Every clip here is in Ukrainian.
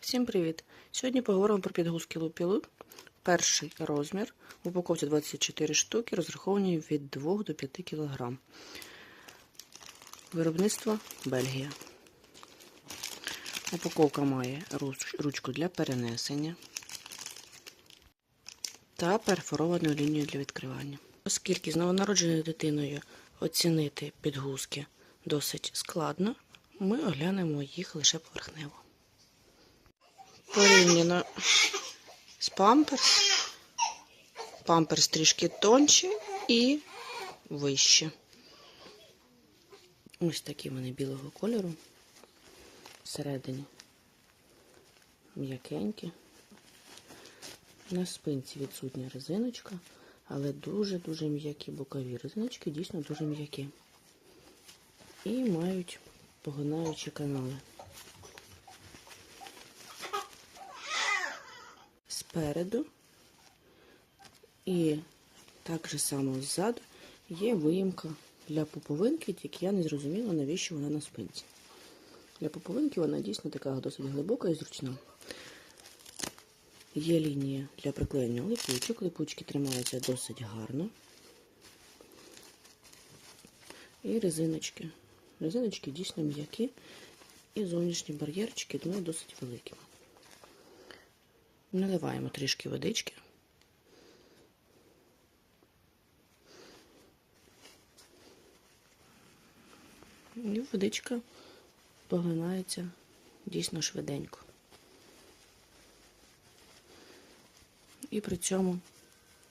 Всім привіт! Сьогодні поговоримо про підгузки лупілу. Перший розмір. В упаковці 24 штуки, розраховані від 2 до 5 кг. Виробництво Бельгія. Упаковка має ручку для перенесення та перфоровану лінію для відкривання. Оскільки з новонародженою дитиною оцінити підгузки досить складно, ми оглянемо їх лише поверхнево. Порівняно з памперс. Памперс трішки тонші і вище. Ось такі вони білого кольору. Всередині м'якенькі. На спинці відсутня резиночка, але дуже-дуже м'які бокові резиночки, дійсно дуже м'які. І мають погинаючі канали. Спереду і так же само ззаду є виїмка для пуповинки, тільки я не зрозуміла, навіщо вона на спинці. Для пуповинки вона дійсно така досить глибока і зручна. Є лінія для приклеєння липучок. Липучки тримаються досить гарно. І резиночки. Резиночки дійсно м'які. І зовнішні бар'єрчики вони досить великі. Наливаємо трішки водички. І водичка поглинається дійсно швиденько. І при цьому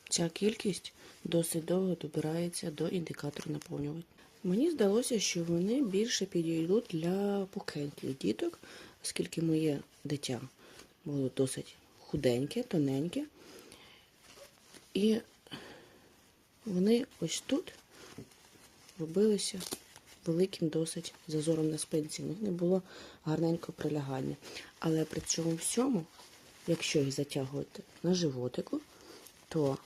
ця кількість досить довго добирається до індикатору наповнювання. Мені здалося, що вони більше підійдуть для пухеньких діток, оскільки моє дитя було досить худеньке, тоненьке. І вони ось тут робилися великим досить зазором на спинці. В них не було гарненького прилягання. Але при цьому всьому, якщо їх затягувати на животику, то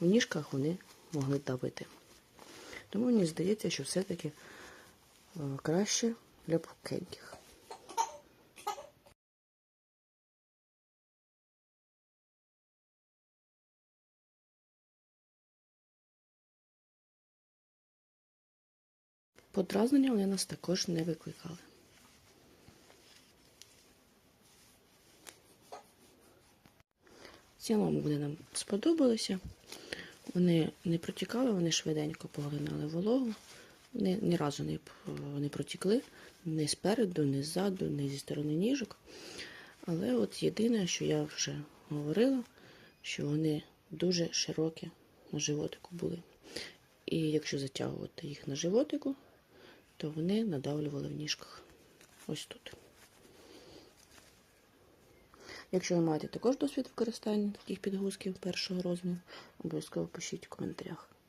в ніжках вони могли давити. Тому мені здається, що все-таки е, краще для пухеньких. Подразнення вони нас також не викликали. В цілому вони нам сподобалися. Вони не протікали, вони швиденько поглинали вологу. Вони ні разу не, не протікли ні спереду, ні ззаду, ні зі сторони ніжок. Але от єдине, що я вже говорила, що вони дуже широкі на животику були. І якщо затягувати їх на животику, то вони надавлювали в ніжках. Ось тут. Якщо ви маєте також досвід використання таких підгузків першого розміру, обов'язково пишіть в коментарях.